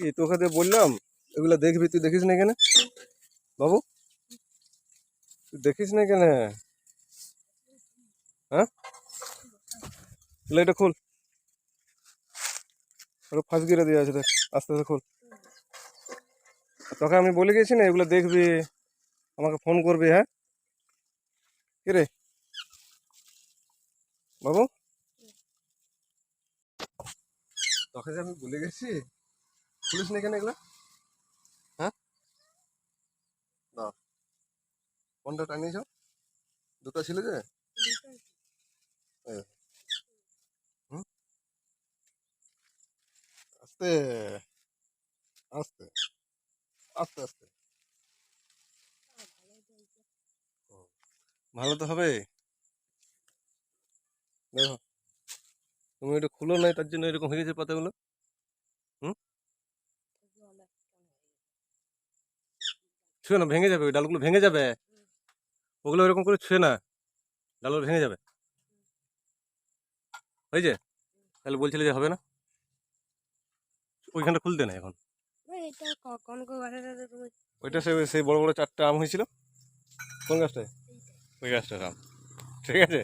কি তোকে দিয়ে বললাম? এগুলো দেখবি, তুই দেখিস না কেন বাবু, তুই দেখিস না কেন হ্যাঁ? এটা খোল। ওটা ফাঁস গিরে দিয়ে আছে আস্তে আস্তে খোল। তোকে আমি বলে গেছি না, এগুলো দেখবি, আমাকে ফোন করবি হ্যাঁ? কি রে? বাবু? তোকে যে আমি বলে গেছি খুলিস না কেন এগুলা? হ্যাঁ? না কোনটা টানিয়েছ দুটো ছিল যে? আস্তে। আস্তে। আস্তে আস্তে। ভালো তো হবে। দেখো। তুমি এটা খুলো নাই, তার জন্য এরকম হয়ে গেছে পাতাগুলো। ছুঁয়ে না ভেঙে যাবে ওই ডালগুলো ভেঙে যাবে। ওগুলো ওরকম করে ছুঁয়ে না ডালগুলো ভেঙে যাবে। হয়েছে তাহলে বলছিলে যে হবে না? ওইখানটা খুলতে না এখন। ওইটা সে সেই বড় বড় চারটা আম হয়েছিল। কোন গাছটায়? ওই গাছটার আম। ঠিক আছে?